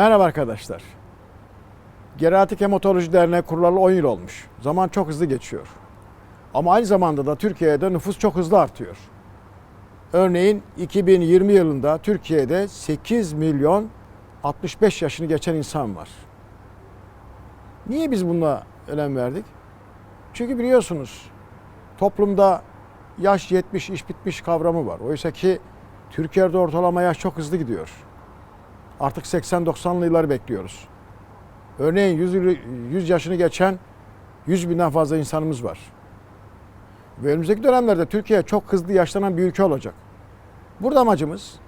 Merhaba arkadaşlar. Geriatrik Hematoloji Derneği kurulalı 10 yıl olmuş. Zaman çok hızlı geçiyor. Ama aynı zamanda da Türkiye'de nüfus çok hızlı artıyor. Örneğin 2020 yılında Türkiye'de 8 milyon 65 yaşını geçen insan var. Niye biz buna önem verdik? Çünkü biliyorsunuz toplumda yaş 70 iş bitmiş kavramı var. Oysa ki Türkiye'de ortalama yaş çok hızlı gidiyor. Artık 80-90'lı yılları bekliyoruz. Örneğin 100, yılı- 100 yaşını geçen 100 binden fazla insanımız var. Ve önümüzdeki dönemlerde Türkiye çok hızlı yaşlanan bir ülke olacak. Burada amacımız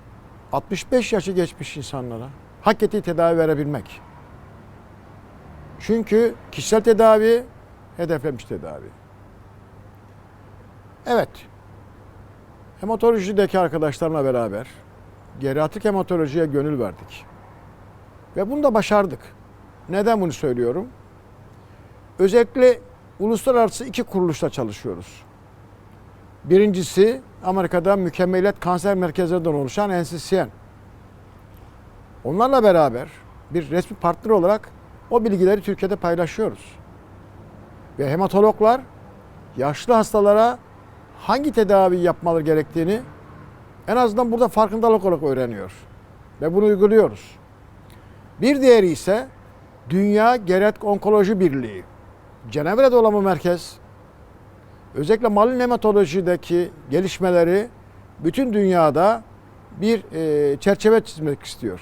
65 yaşı geçmiş insanlara hak ettiği tedavi verebilmek. Çünkü kişisel tedavi hedeflemiş tedavi. Evet. Hematolojideki arkadaşlarımla beraber geriatrik hematolojiye gönül verdik. Ve bunu da başardık. Neden bunu söylüyorum? Özellikle uluslararası iki kuruluşla çalışıyoruz. Birincisi Amerika'da Mükemmeliyet Kanser Merkezleri'nden oluşan NCCN. Onlarla beraber bir resmi partner olarak o bilgileri Türkiye'de paylaşıyoruz. Ve hematologlar yaşlı hastalara hangi tedavi yapmaları gerektiğini en azından burada farkındalık olarak öğreniyor. Ve bunu uyguluyoruz. Bir diğeri ise Dünya Geriatrik Onkoloji Birliği. Cenevre'de olan bu merkez özellikle malin hematolojideki gelişmeleri bütün dünyada bir e, çerçeve çizmek istiyor.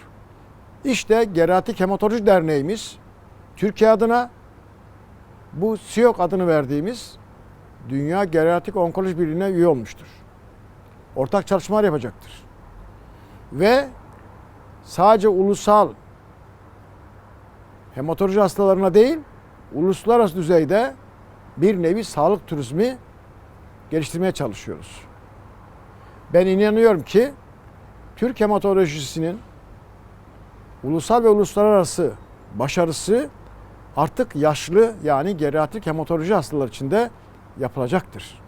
İşte Geriatrik Hematoloji Derneğimiz Türkiye adına bu SİOK adını verdiğimiz Dünya Geriatrik Onkoloji Birliği'ne üye olmuştur. Ortak çalışmalar yapacaktır. Ve sadece ulusal hematoloji hastalarına değil, uluslararası düzeyde bir nevi sağlık turizmi geliştirmeye çalışıyoruz. Ben inanıyorum ki Türk hematolojisinin ulusal ve uluslararası başarısı artık yaşlı yani geriatrik hematoloji hastalar için de yapılacaktır.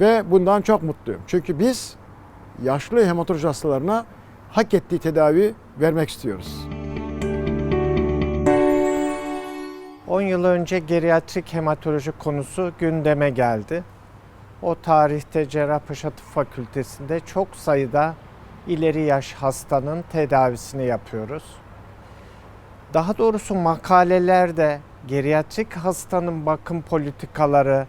Ve bundan çok mutluyum. Çünkü biz yaşlı hematoloji hastalarına hak ettiği tedavi vermek istiyoruz. 10 yıl önce geriatrik hematoloji konusu gündeme geldi. O tarihte Cerrahpaşa Tıp Fakültesi'nde çok sayıda ileri yaş hastanın tedavisini yapıyoruz. Daha doğrusu makalelerde geriatrik hastanın bakım politikaları,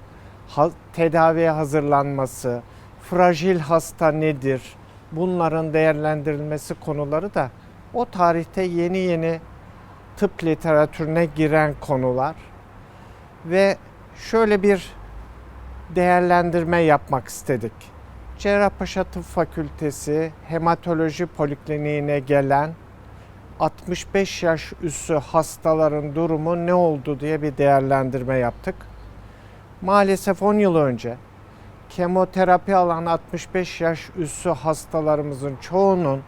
ha- tedaviye hazırlanması, fragil hasta nedir, bunların değerlendirilmesi konuları da o tarihte yeni yeni tıp literatürüne giren konular ve şöyle bir değerlendirme yapmak istedik. Cerrahpaşa Tıp Fakültesi Hematoloji Polikliniğine gelen 65 yaş üstü hastaların durumu ne oldu diye bir değerlendirme yaptık. Maalesef 10 yıl önce kemoterapi alan 65 yaş üstü hastalarımızın çoğunun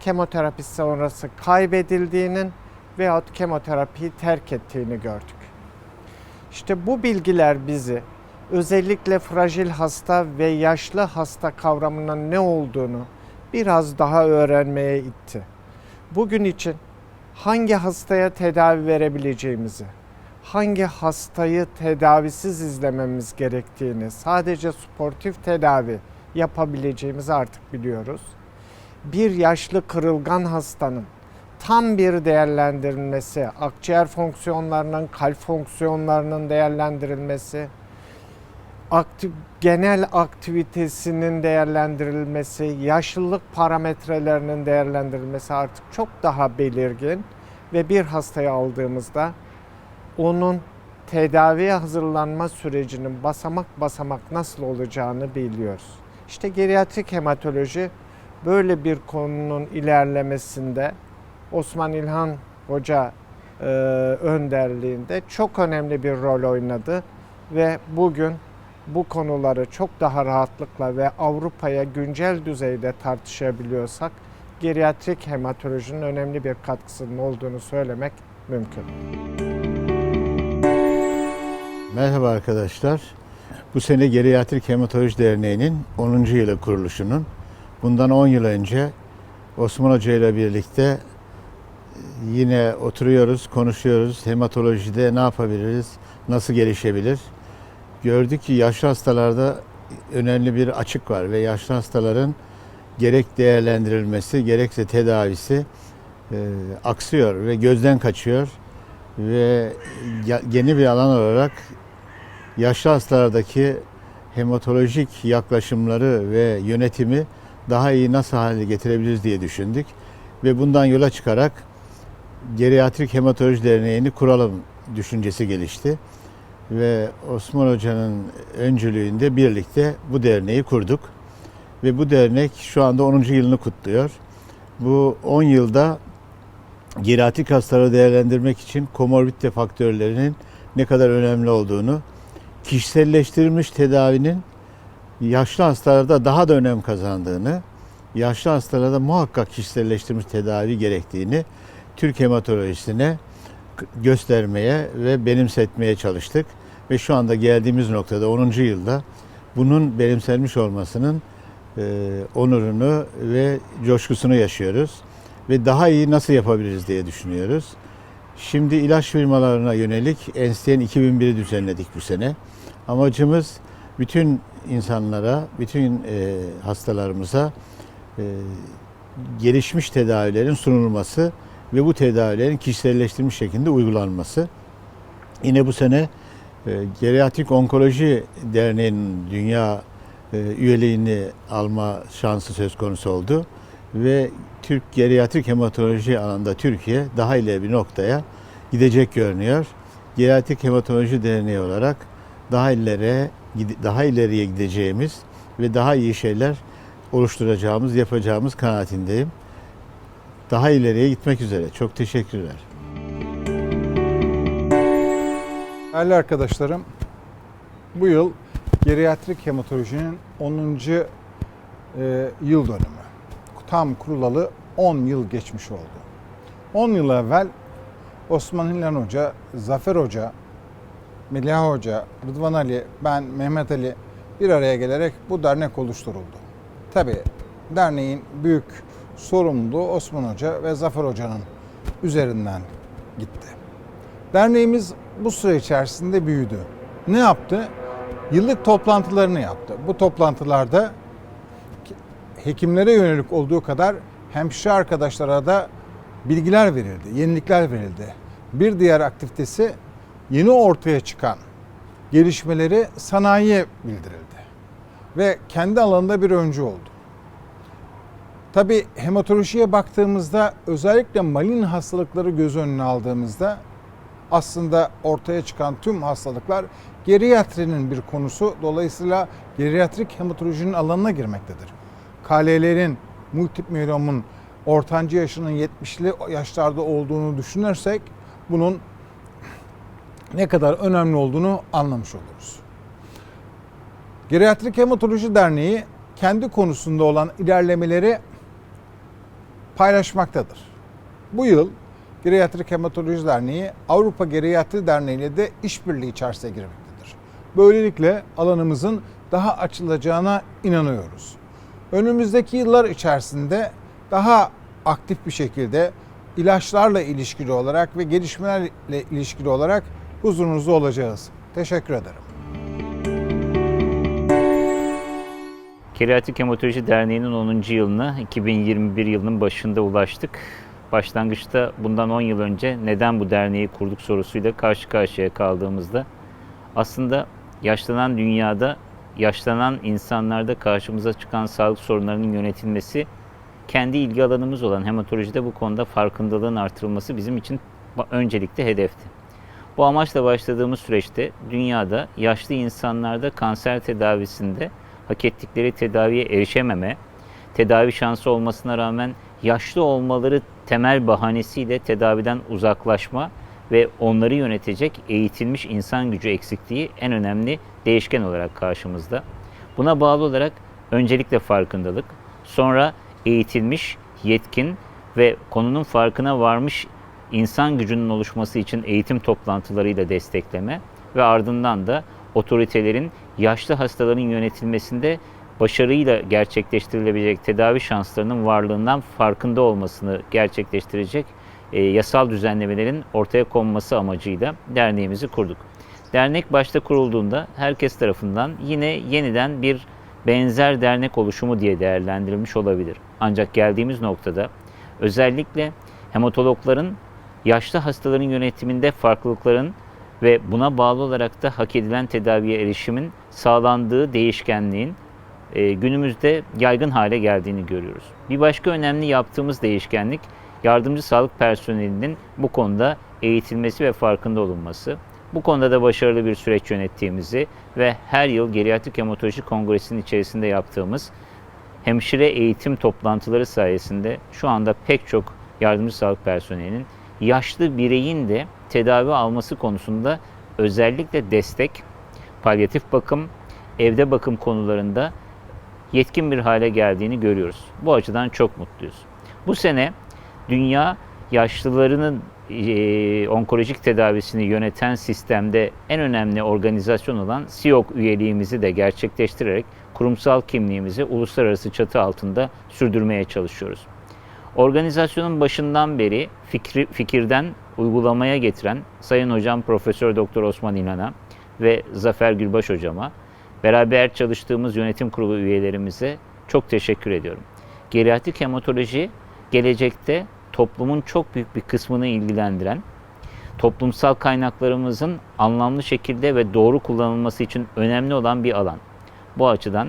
kemoterapi sonrası kaybedildiğinin veyahut kemoterapiyi terk ettiğini gördük. İşte bu bilgiler bizi özellikle fragil hasta ve yaşlı hasta kavramının ne olduğunu biraz daha öğrenmeye itti. Bugün için hangi hastaya tedavi verebileceğimizi, hangi hastayı tedavisiz izlememiz gerektiğini, sadece sportif tedavi yapabileceğimizi artık biliyoruz. Bir yaşlı kırılgan hastanın tam bir değerlendirilmesi, akciğer fonksiyonlarının, kalp fonksiyonlarının değerlendirilmesi, aktif, genel aktivitesinin değerlendirilmesi, yaşlılık parametrelerinin değerlendirilmesi artık çok daha belirgin ve bir hastayı aldığımızda onun tedaviye hazırlanma sürecinin basamak basamak nasıl olacağını biliyoruz. İşte geriatrik hematoloji böyle bir konunun ilerlemesinde Osman İlhan Hoca e, önderliğinde çok önemli bir rol oynadı ve bugün bu konuları çok daha rahatlıkla ve Avrupa'ya güncel düzeyde tartışabiliyorsak geriatrik hematolojinin önemli bir katkısının olduğunu söylemek mümkün. Merhaba arkadaşlar. Bu sene Geriatrik Hematoloji Derneği'nin 10. yılı kuruluşunun bundan 10 yıl önce Osman Hoca ile birlikte yine oturuyoruz, konuşuyoruz. Hematolojide ne yapabiliriz, nasıl gelişebilir? Gördük ki yaşlı hastalarda önemli bir açık var ve yaşlı hastaların gerek değerlendirilmesi gerekse tedavisi e, aksıyor ve gözden kaçıyor ve yeni bir alan olarak yaşlı hastalardaki hematolojik yaklaşımları ve yönetimi daha iyi nasıl hale getirebiliriz diye düşündük ve bundan yola çıkarak Geriatrik Hematoloji Derneği'ni kuralım düşüncesi gelişti ve Osman Hoca'nın öncülüğünde birlikte bu derneği kurduk ve bu dernek şu anda 10. yılını kutluyor. Bu 10 yılda geriatrik hastaları değerlendirmek için komorbidite faktörlerinin ne kadar önemli olduğunu, kişiselleştirilmiş tedavinin yaşlı hastalarda daha da önem kazandığını, yaşlı hastalarda muhakkak kişiselleştirilmiş tedavi gerektiğini Türk hematolojisine göstermeye ve benimsetmeye çalıştık. Ve şu anda geldiğimiz noktada 10. yılda bunun benimsenmiş olmasının e, onurunu ve coşkusunu yaşıyoruz. Ve daha iyi nasıl yapabiliriz diye düşünüyoruz. Şimdi ilaç firmalarına yönelik NCN 2001'i düzenledik bu sene. Amacımız bütün insanlara, bütün e, hastalarımıza e, gelişmiş tedavilerin sunulması ve bu tedavilerin kişiselleştirilmiş şekilde uygulanması. Yine bu sene e, Geriatrik Onkoloji Derneği'nin dünya e, üyeliğini alma şansı söz konusu oldu ve Türk geriatrik hematoloji alanında Türkiye daha ileri bir noktaya gidecek görünüyor. Geriatrik Hematoloji Derneği olarak daha ileriye daha ileriye gideceğimiz ve daha iyi şeyler oluşturacağımız, yapacağımız kanaatindeyim. Daha ileriye gitmek üzere. Çok teşekkürler. Değerli arkadaşlarım, bu yıl geriatrik hematolojinin 10. e, yıl dönümü. Tam kurulalı 10 yıl geçmiş oldu. 10 yıl evvel Osman Hilal Hoca, Zafer Hoca, Melih Hoca, Rıdvan Ali, ben, Mehmet Ali bir araya gelerek bu dernek oluşturuldu. Tabi derneğin büyük sorumluluğu Osman Hoca ve Zafer Hoca'nın üzerinden gitti. Derneğimiz bu süre içerisinde büyüdü. Ne yaptı? Yıllık toplantılarını yaptı. Bu toplantılarda hekimlere yönelik olduğu kadar hemşire arkadaşlara da bilgiler verildi, yenilikler verildi. Bir diğer aktivitesi yeni ortaya çıkan gelişmeleri sanayiye bildirildi. Ve kendi alanında bir öncü oldu. Tabi hematolojiye baktığımızda özellikle malin hastalıkları göz önüne aldığımızda aslında ortaya çıkan tüm hastalıklar geriatrinin bir konusu. Dolayısıyla geriatrik hematolojinin alanına girmektedir. KLL'nin, multip miyelomun ortancı yaşının 70'li yaşlarda olduğunu düşünürsek bunun ne kadar önemli olduğunu anlamış oluruz. Geriatrik Hematoloji Derneği kendi konusunda olan ilerlemeleri paylaşmaktadır. Bu yıl Geriatrik Hematoloji Derneği Avrupa Geriatri Derneği ile de işbirliği içerisine girmektedir. Böylelikle alanımızın daha açılacağına inanıyoruz. Önümüzdeki yıllar içerisinde daha aktif bir şekilde ilaçlarla ilişkili olarak ve gelişmelerle ilişkili olarak huzurunuzda olacağız. Teşekkür ederim. Geriatrik Hematoloji Derneği'nin 10. yılına 2021 yılının başında ulaştık. Başlangıçta bundan 10 yıl önce neden bu derneği kurduk sorusuyla karşı karşıya kaldığımızda aslında yaşlanan dünyada yaşlanan insanlarda karşımıza çıkan sağlık sorunlarının yönetilmesi kendi ilgi alanımız olan hematolojide bu konuda farkındalığın artırılması bizim için öncelikle hedefti. Bu amaçla başladığımız süreçte dünyada yaşlı insanlarda kanser tedavisinde hak ettikleri tedaviye erişememe, tedavi şansı olmasına rağmen yaşlı olmaları temel bahanesiyle tedaviden uzaklaşma ve onları yönetecek eğitilmiş insan gücü eksikliği en önemli değişken olarak karşımızda. Buna bağlı olarak öncelikle farkındalık, sonra eğitilmiş, yetkin ve konunun farkına varmış insan gücünün oluşması için eğitim toplantılarıyla destekleme ve ardından da otoritelerin yaşlı hastaların yönetilmesinde başarıyla gerçekleştirilebilecek tedavi şanslarının varlığından farkında olmasını gerçekleştirecek e, yasal düzenlemelerin ortaya konması amacıyla derneğimizi kurduk. Dernek başta kurulduğunda herkes tarafından yine yeniden bir benzer dernek oluşumu diye değerlendirilmiş olabilir. Ancak geldiğimiz noktada özellikle hematologların yaşlı hastaların yönetiminde farklılıkların ve buna bağlı olarak da hak edilen tedaviye erişimin sağlandığı değişkenliğin e, günümüzde yaygın hale geldiğini görüyoruz. Bir başka önemli yaptığımız değişkenlik yardımcı sağlık personelinin bu konuda eğitilmesi ve farkında olunması. Bu konuda da başarılı bir süreç yönettiğimizi ve her yıl Geriatrik Hematoloji Kongresi'nin içerisinde yaptığımız hemşire eğitim toplantıları sayesinde şu anda pek çok yardımcı sağlık personelinin yaşlı bireyin de tedavi alması konusunda özellikle destek, palyatif bakım, evde bakım konularında yetkin bir hale geldiğini görüyoruz. Bu açıdan çok mutluyuz. Bu sene dünya yaşlılarının e, onkolojik tedavisini yöneten sistemde en önemli organizasyon olan SİOK üyeliğimizi de gerçekleştirerek kurumsal kimliğimizi uluslararası çatı altında sürdürmeye çalışıyoruz. Organizasyonun başından beri fikri, fikirden uygulamaya getiren Sayın Hocam Profesör Doktor Osman İnan'a ve Zafer Gülbaş Hocama, beraber çalıştığımız yönetim kurulu üyelerimize çok teşekkür ediyorum. Geriatrik hematoloji gelecekte toplumun çok büyük bir kısmını ilgilendiren, toplumsal kaynaklarımızın anlamlı şekilde ve doğru kullanılması için önemli olan bir alan. Bu açıdan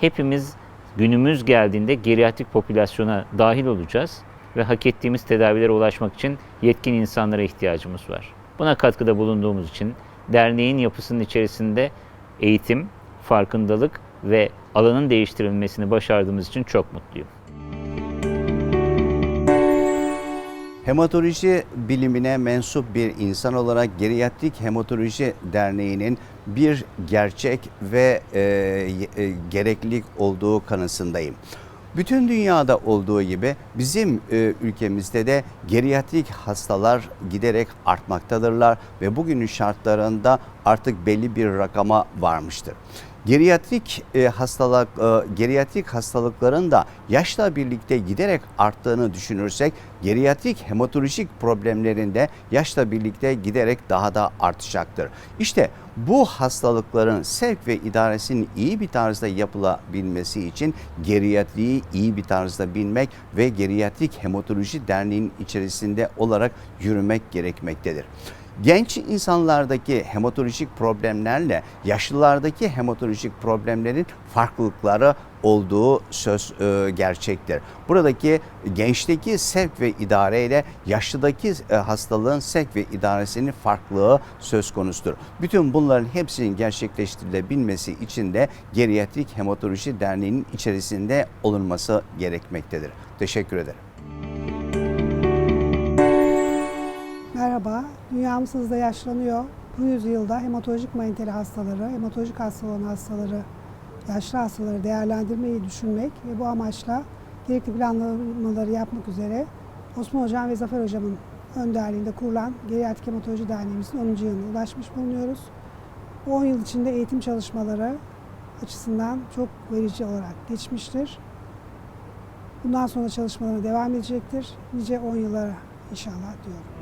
hepimiz günümüz geldiğinde geriatrik popülasyona dahil olacağız ve hak ettiğimiz tedavilere ulaşmak için yetkin insanlara ihtiyacımız var. Buna katkıda bulunduğumuz için derneğin yapısının içerisinde eğitim, farkındalık ve alanın değiştirilmesini başardığımız için çok mutluyum. Hematoloji bilimine mensup bir insan olarak Geriatrik Hematoloji Derneği'nin bir gerçek ve e, e, gereklilik olduğu kanısındayım. Bütün dünyada olduğu gibi bizim e, ülkemizde de geriatrik hastalar giderek artmaktadırlar ve bugünün şartlarında artık belli bir rakama varmıştır. Geriatrik e, hastalık e, geriatrik hastalıkların da yaşla birlikte giderek arttığını düşünürsek geriatrik hematolojik problemlerin de yaşla birlikte giderek daha da artacaktır. İşte hastalıkların sevk ve idaresinin iyi bir tarzda yapılabilmesi için geriatriyi iyi bir tarzda bilmek ve Geriatrik Hematoloji Derneği'nin içerisinde olarak yürümek gerekmektedir. Genç insanlardaki hematolojik problemlerle yaşlılardaki hematolojik problemlerin farklılıkları olduğu söz e, gerçektir. Buradaki gençteki sevk ve idare ile yaşlıdaki e, hastalığın sevk ve idaresinin farklılığı söz konusudur. Bütün bunların hepsinin gerçekleştirilebilmesi için de Geriatrik Hematoloji Derneği'nin içerisinde olunması gerekmektedir. Teşekkür ederim. Merhaba, dünyamız hızla yaşlanıyor. Bu yüzyılda hematolojik maniteli hastaları, hematolojik hasta olan hastaları, yaşlı hastaları değerlendirmeyi düşünmek ve bu amaçla gerekli planlamaları yapmak üzere Osman Hocam ve Zafer Hocam'ın önderliğinde kurulan Geriatrik Hematoloji Derneğimizin 10. yılına ulaşmış bulunuyoruz. Bu 10 yıl içinde eğitim çalışmaları açısından çok verici olarak geçmiştir. Bundan sonra çalışmaları devam edecektir. Nice 10 yıllara inşallah diyorum.